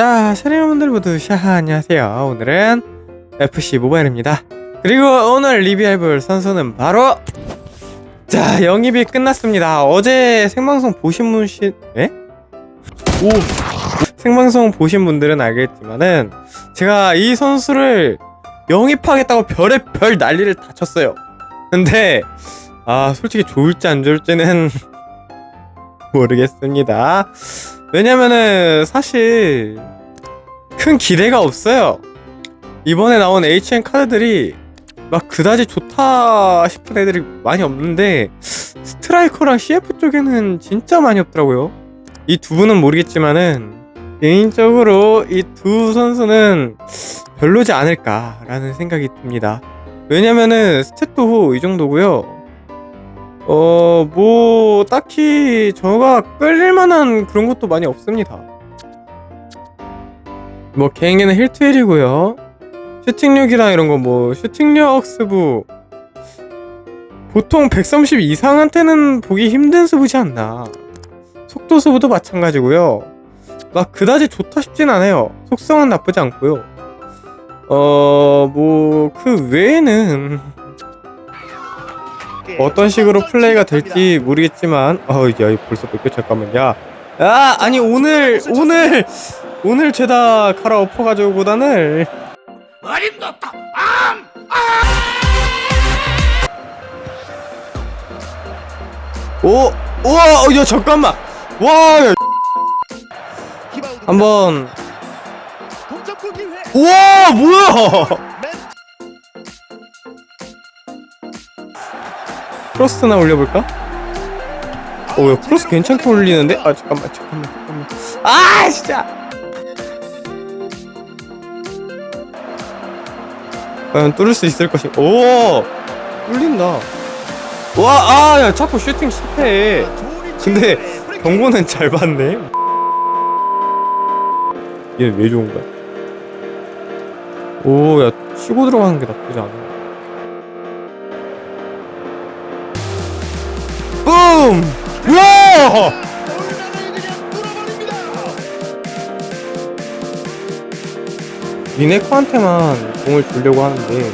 자, 샤리분들 모두 샤 안녕하세요. 오늘은 FC 모바일입니다. 그리고 오늘 리뷰해볼 선수는 바로 자 영입이 끝났습니다. 어제 생방송 보신 분시 에? 오 생방송 보신 분들은 알겠지만은 제가 이 선수를 영입하겠다고 별의 별 난리를 다 쳤어요. 근데 아 솔직히 좋을지 안 좋을지는 모르겠습니다. 왜냐면은 사실 큰 기대가 없어요. 이번에 나온 HN 카드들이 막 그다지 좋다 싶은 애들이 많이 없는데 스트라이커랑 CF 쪽에는 진짜 많이 없더라고요. 이 두 분은 모르겠지만은 개인적으로 이 두 선수는 별로지 않을까라는 생각이 듭니다. 왜냐면은 스탯도 이 정도고요. 어, 뭐, 딱히 저가 끌릴 만한 그런 것도 많이 없습니다. 뭐, 개인기는 힐트힐이고요. 슈팅력이랑 이런 거 뭐, 슈팅력 스부. 보통 130 이상한테는 보기 힘든 스부지 않나. 속도 스부도 마찬가지고요. 막 그다지 좋다 싶진 않아요. 속성은 나쁘지 않고요. 어, 뭐, 그 외에는 어떤 식으로 플레이가 될지 모르겠지만 어, 야, 벌써 몇개 잠깐만, 야. 아, 아니 오늘 오늘 오늘 죄다 카라 엎어 가지고보다는 어림도 없다. 오, 우와, 어, 야 잠깐만, 와, 야, 한번. 우와, 뭐야? 크로스나 올려볼까? 어, 야, 크로스 괜찮게 올리는데? 아, 잠깐만, 잠깐만, 잠깐만. 아, 진짜! 과연 뚫을 수 있을 것이, 오! 뚫린다. 와, 아, 야, 자꾸 슈팅 실패해. 근데 경고는 잘 받네. 얘는 왜 좋은 거야? 오, 야, 치고 들어가는 게 나쁘지 않아. 뿜! 와! 미네코한테만 공을 주려고 하는데,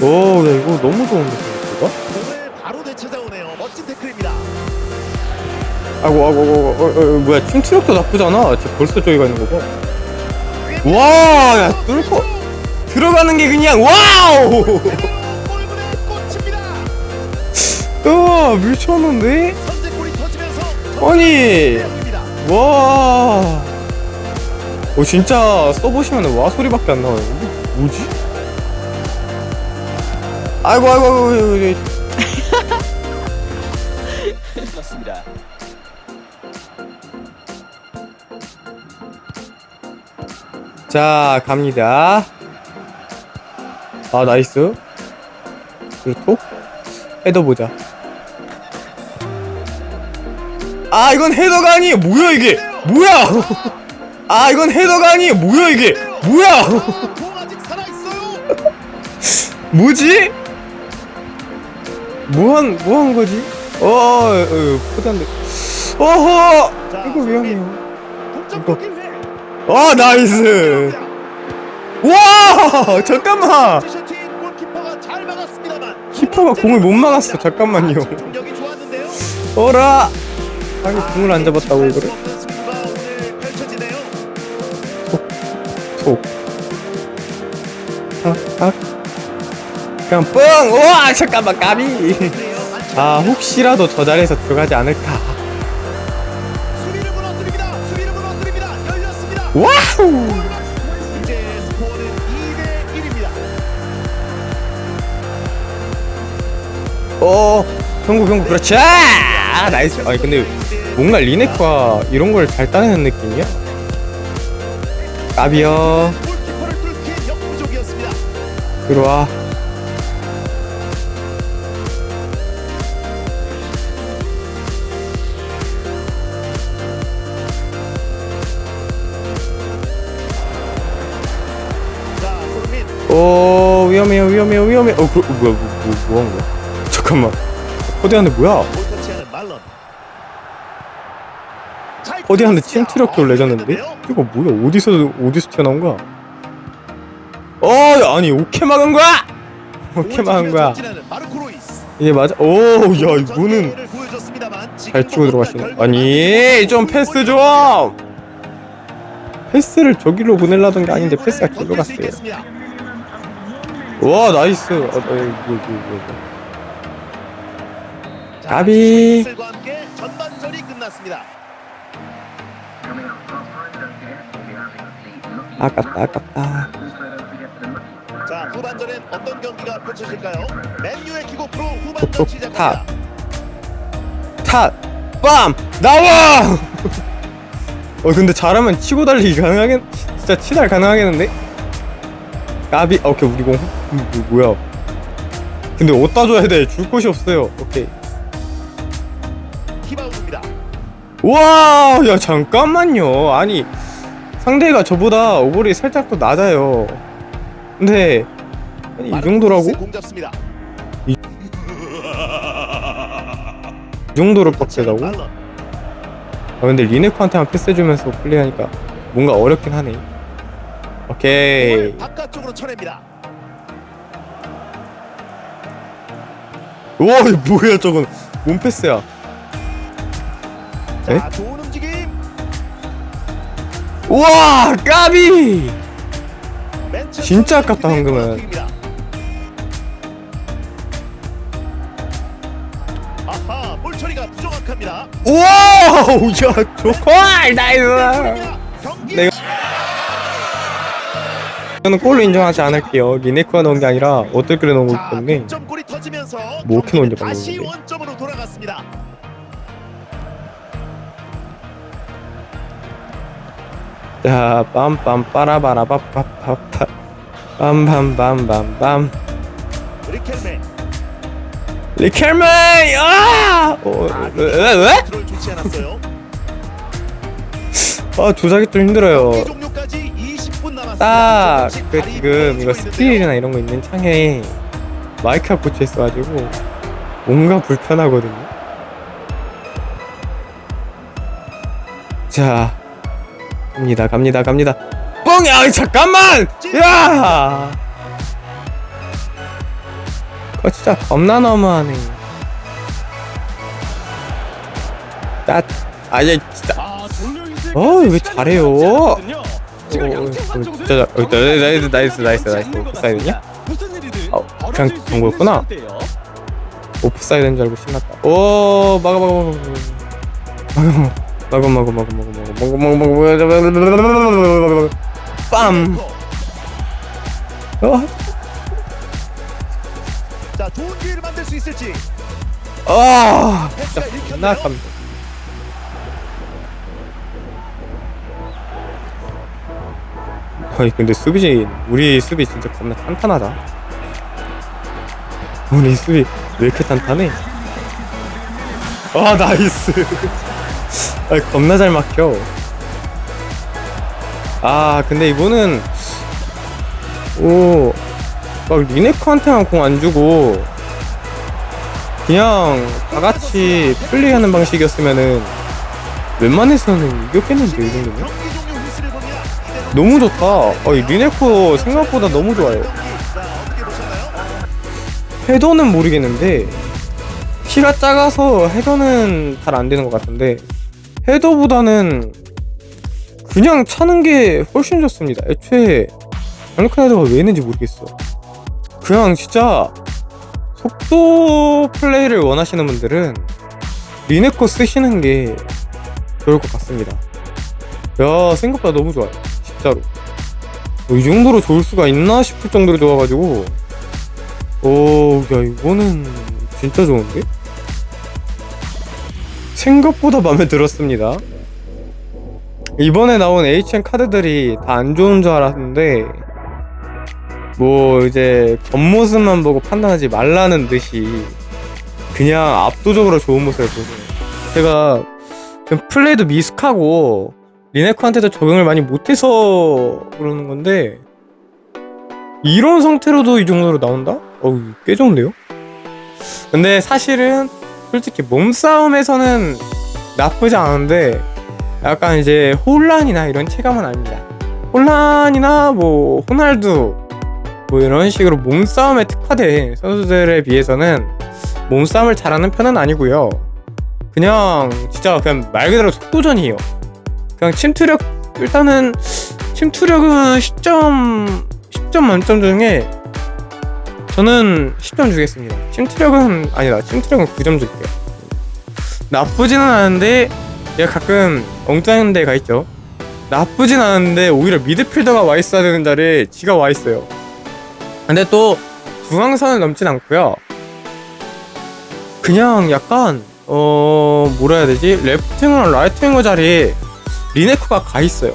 오, 야, 이거 너무 좋은데, 생각보다? 공을 바로 되찾아오네요. 멋진 태클입니다. 아이고, 아이고, 아이고, 어, 어, 어, 뭐야, 침투력도 나쁘잖아. 쟤 벌써 저기 가 있는 거 봐. 와, 야, 뚫고 들어가는 게 그냥 와우! 골문에 꽂힙니다. 와, 미쳤는데? 선제골이 터지면서 아니. 와. 어, 진짜 써보시면 와 소리밖에 안 나와요. 뭐지? 아이고, 아이고, 아이고, 아이고, 아이고. 자, 갑니다. 아, 나이스. 그리고 헤더 보자. 아, 이건 헤더가 아니에요. 뭐야, 이게? 뭐야? 아, 이건 헤더가 아니에요. 뭐야, 이게? 뭐야? 아. 뭐지? 뭐한, 뭐 한 거지? 어, 어, 어, 포단데. 어허! 자, 이거 위험해요. 기회. 아, 나이스! 와! 잠깐만! 키퍼가 공을 못 막았어. 잠깐만요. 어라! 아니, 공을 안 잡았다고, 이거를? 그냥 뻥! 우와! 잠깐만, 까비! 아, 혹시라도 저 자리에서 들어가지 않을까. 수비를 무너뜨립니다. 수비를 무너뜨립니다. 열렸습니다. 와우! 이제 스코어는 2대 1입니다. 어, 경고, 경고, 그렇지! 아, 나이스. 아니, 근데 뭔가 리네크가 이런 걸 잘 따내는 느낌이야? 까비요. 골키퍼를 뚫기 역부족이었습니다. 들어와. 위험해요, 위험해요, 위험해. 어, 그, 어, 뭐야, 뭐, 뭐, 뭐 한 거야? 잠깐만. 뭐야? 볼 터치하는 말런. 잘 허디한테 침투력도 레전드인데? 이거 뭐야 어디서 어디서 튀어나온 거야? 어 아니 오케 막은 거야? 오케 막은 거야. 이게 맞아? 오야 이거는 잘 치고 들어가시네 아니 좀 패스 좀 패스를 저기로 보내려던 게 아닌데 패스가 길로 갔어요 와 나이스 아, 아, 이거, 이거, 함께 전반전이 끝났습니다. 아깝다 아깝다 자 후반전엔 어떤 경기가 펼쳐질까요? 맨유의 킥오프로 후반전 시작합니다. 탓! 빰! 나와! 어 근데 잘하면 치고 달리기 가능하겠 진짜 치달 가능하겠는데? 까비 아, 오케이 우리 공 음, 뭐, 뭐야 근데 어디다 줘야 돼줄 곳이 없어요 오케이 히바우드입니다. 우와 야 잠깐만요 아니 상대가 저보다 오버리 살짝 더 낮아요 근데 아니, 이 정도라고? 공 잡습니다. 이 정도로 빡세다고? 아 근데 리네코한테만 패스해주면서 플레이하니까 뭔가 어렵긴 하네 오케이 바깥쪽으로 쳐냅니다. 이거 뭐야 저건 몸 패스야 자 에? 좋은 움직임. 우와 까비 맨체스터 진짜 아깝다, 유나이티드의 방금은. 코너킥입니다. 아하 볼 처리가 부정확합니다. 우와 야 좋고 나이스 경기 내가- 저는 골로 인정하지 않을게요 리네코가 넣은 게 아니라 어떻게 넣은 거기 자, 때문에 득점골이 터지면서 뭐 어떻게 넣은지 다시 모르겠는데. 원점으로 돌아갔습니다. 자 빰빰 빠라바라바빠빠빠 빰빰빰빰빰 리켈메 리켈메이 아! 어, 왜? 왜? 왜? 컨트롤 좋지 않았어요. 아 조작이 좀 힘들어요 딱 조금씩 그 지금 이거 스틸이나 이런 거 있는 창에 마이크가 꽂혀 있어가지고 뭔가 불편하거든요. 자 갑니다 갑니다 갑니다 뻥! 야 잠깐만! 야! 어 진짜 겁나 너무하네 딱 아예 진짜 어, 왜 잘해요? 어, 어, 어, 진짜 잘- 어, 나이스, 나이스, 나이스, 나이스. 오프사이드냐? 어, 그냥 그런 거였구나. 오프사이드인 줄 알고 신났다. 오, 막아, 막아, 막아, 막아, 막아, 막아, 막아, 막아, 막아, 막아, 막아, 막아, 빰. 어, 자 좋은 기회를 만들 수 있을지. 아, 패스가 진짜 읽혔나요? 겁나 아 아니 근데 수비진 우리 수비 진짜 겁나 탄탄하다. 우리 수비 왜 이렇게 탄탄해? 아 나이스. 아 겁나 잘 막혀. 아 근데 이거는 오막 리네커한테만 공 안 주고 그냥 다 같이 플레이하는 방식이었으면은 웬만해서는 이겼겠는데 이 정도면 너무 좋다. 어, 이 리네코 생각보다 너무 좋아요? 헤더는 모르겠는데 키가 작아서 헤더는 잘 안 되는 것 같은데 헤더보다는 그냥 차는 게 훨씬 좋습니다. 애초에 아메리칸 헤더가 왜 있는지 모르겠어. 그냥 진짜 속도 플레이를 원하시는 분들은 리네코 쓰시는 게 좋을 것 같습니다. 야 생각보다 너무 좋아요 진짜로 어, 이 정도로 좋을 수가 있나 싶을 정도로 좋아가지고 오, 야, 이거는 진짜 좋은데? 생각보다 마음에 들었습니다. 이번에 나온 HN 카드들이 다 안 좋은 줄 알았는데, 뭐, 이제, 겉모습만 보고 판단하지 말라는 듯이, 그냥 압도적으로 좋은 모습을 보여요. 제가, 지금 플레이도 미숙하고, 리네코한테도 적응을 많이 못해서 그러는 건데, 이런 상태로도 이 정도로 나온다? 어우 꽤 좋은데요? 근데 사실은 솔직히 몸싸움에서는 나쁘지 않은데 약간 이제 혼란이나 이런 체감은 아닙니다. 혼란이나 뭐 호날두 뭐 이런 식으로 몸싸움에 특화된 선수들에 비해서는 몸싸움을 잘하는 편은 아니고요. 그냥 진짜 그냥 말 그대로 속도전이에요. 그냥 침투력 일단은 침투력은 10점 10점 만점 중에 저는 10점 주겠습니다. 침투력은 아니다. 침투력은 9점 줄게요. 나쁘지는 않은데 얘가 가끔 엉뚱한 데가 있죠. 나쁘진 않은데 오히려 미드필더가 와 있어야 되는 자리에 지가 와 있어요. 근데 또 중앙선을 넘진 않고요. 그냥 약간 어 뭐라 해야 되지 레프트윙어랑 라이트윙어 자리에 리네커가 가 있어요.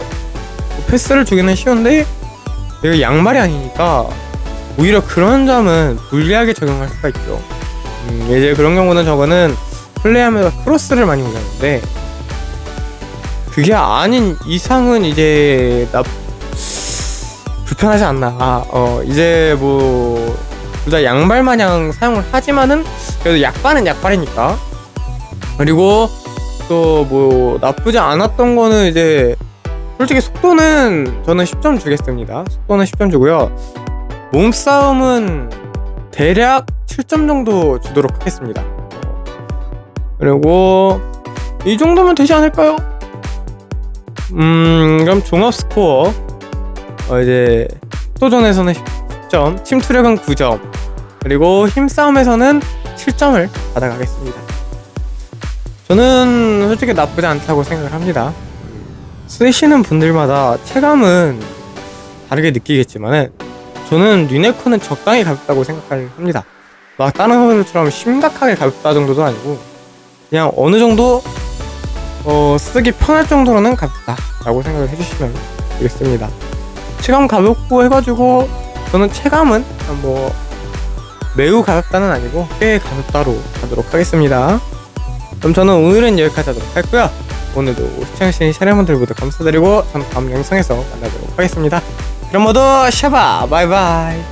패스를 주기는 쉬운데 얘가 양말이 아니니까 오히려 그런 점은 불리하게 적용할 수가 있죠. 음, 이제 그런 경우는 저거는 플레이하면서 크로스를 많이 올렸는데 그게 아닌 이상은 이제 나 불편하지 않나. 아, 어 이제 뭐 둘다 양발 마냥 사용을 하지만은 그래도 약발은 약발이니까. 그리고 또뭐 나쁘지 않았던 거는 이제 솔직히 속도는 저는 10점 주겠습니다. 속도는 10점 주고요. 몸싸움은 대략 7점 정도 주도록 하겠습니다. 그리고 이 정도면 되지 않을까요? 음, 그럼 종합 스코어 어, 이제 속도전에서는 10점, 침투력은 9점, 그리고 힘싸움에서는 7점을 받아가겠습니다. 저는 솔직히 나쁘지 않다고 생각을 합니다. 쓰시는 분들마다 체감은 다르게 느끼겠지만은 저는 리네코는 적당히 가볍다고 생각을 합니다. 막 다른 선수들처럼 심각하게 가볍다 정도도 아니고 그냥 어느 정도 어, 쓰기 편할 정도로는 가볍다라고 생각을 해주시면 되겠습니다. 체감 가볍고 해가지고 저는 체감은 뭐 매우 가볍다는 아니고 꽤 가볍다로 가도록 하겠습니다. 그럼 저는 오늘은 여기까지 하도록 할고요. 오늘도 시청해주신 샤레분들 모두 감사드리고 저는 다음 영상에서 만나도록 하겠습니다. 그럼 모두 샤바 바이바이